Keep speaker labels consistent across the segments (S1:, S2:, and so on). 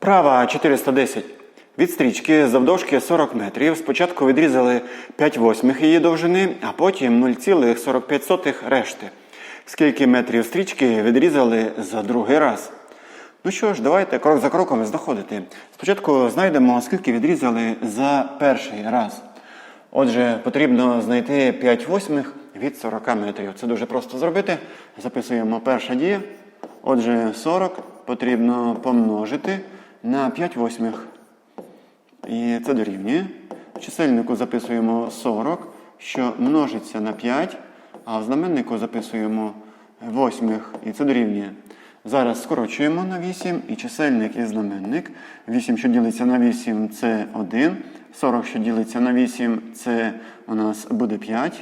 S1: Вправа 410. Від стрічки завдовжки 40 метрів. Спочатку відрізали 5 восьмих її довжини, а потім 0,45 решти. Скільки метрів стрічки відрізали за другий раз? Ну що ж, давайте крок за кроком знаходити. Спочатку знайдемо, скільки відрізали за перший раз. Отже, потрібно знайти 5 восьмих від 40 метрів. Це дуже просто зробити. Записуємо перша дія. Отже, 40 потрібно помножити на 5 восьмих. І це дорівнює. В чисельнику записуємо 40, що множиться на 5, а в знаменнику записуємо восьмих, і це дорівнює. Зараз скорочуємо на 8 і чисельник і знаменник. 8, що ділиться на 8, це 1. 40, що ділиться на 8, це у нас буде 5.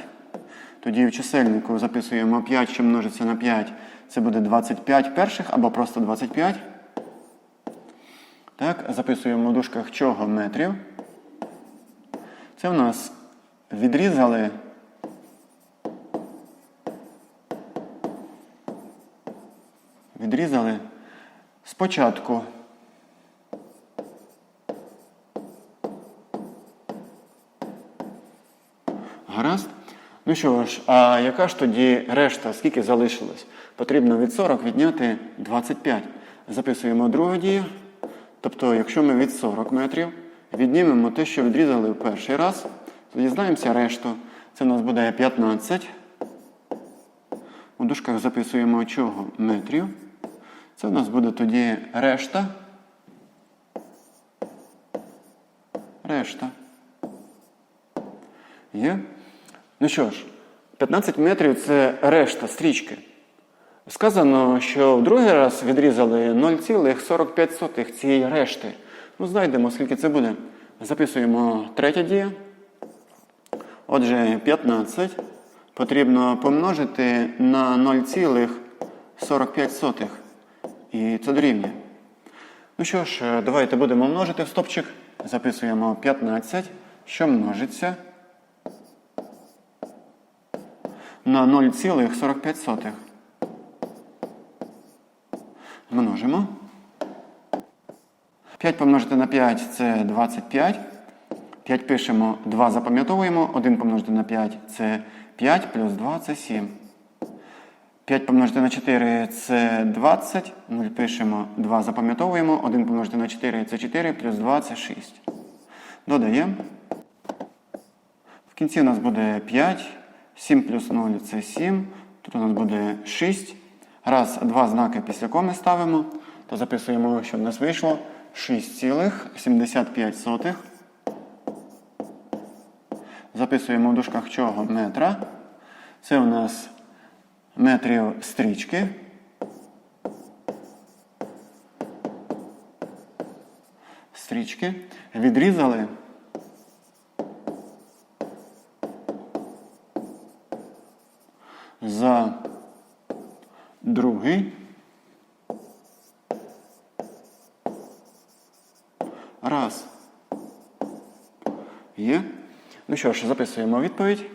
S1: Тоді в чисельнику записуємо 5, що множиться на 5, це буде 25 перших або просто 25. Так, записуємо в дужках чого метрів. Це в нас відрізали відрізали спочатку Гаразд? Ну що ж, а яка ж тоді решта, скільки залишилось? Потрібно від 40 відняти 25. Записуємо другу дію. Тобто, якщо ми від 40 метрів віднімемо те, що відрізали в перший раз, то дізнаємося решту. Це у нас буде 15. У дужках записуємо чого метрів. Це у нас буде тоді решта. Решта. Є? Ну що ж, 15 метрів це решта стрічки. Сказано, що в другий раз відрізали 0,45 цієї решти. Ну, знайдемо, скільки це буде. Записуємо третя дія. Отже, 15 потрібно помножити на 0,45. І це дорівнює. Ну що ж, давайте будемо множити в стопчик. Записуємо 15, що множиться на 0,45. Множимо. 5 помножити на 5 це 25. 5 пишемо, 2 запам'ятовуємо. 1 помножити на 5 це 5, плюс 2 це 7. 5 помножити на 4 це 20. 0 пишемо, 2 запам'ятовуємо. 1 помножити на 4 це 4, плюс 2 це 6. Додаємо. В кінці у нас буде 5. 7 плюс 0 це 7. Тут у нас буде 6. Раз, два знаки після коми ставимо, то записуємо, що в нас вийшло 6,75. Записуємо в дужках чого метра. Це у нас метрів стрічки. Стрічки. Відрізали. За другий раз. Є. Ну що ж, записуємо відповідь.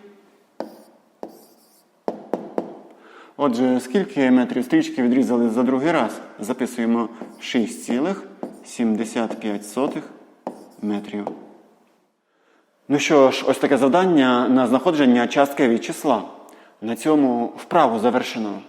S1: Отже, скільки метрів стрічки відрізали за другий раз? Записуємо 6,75 метрів. Ну що ж, ось таке завдання на знаходження частки від числа. На цьому вправу завершено.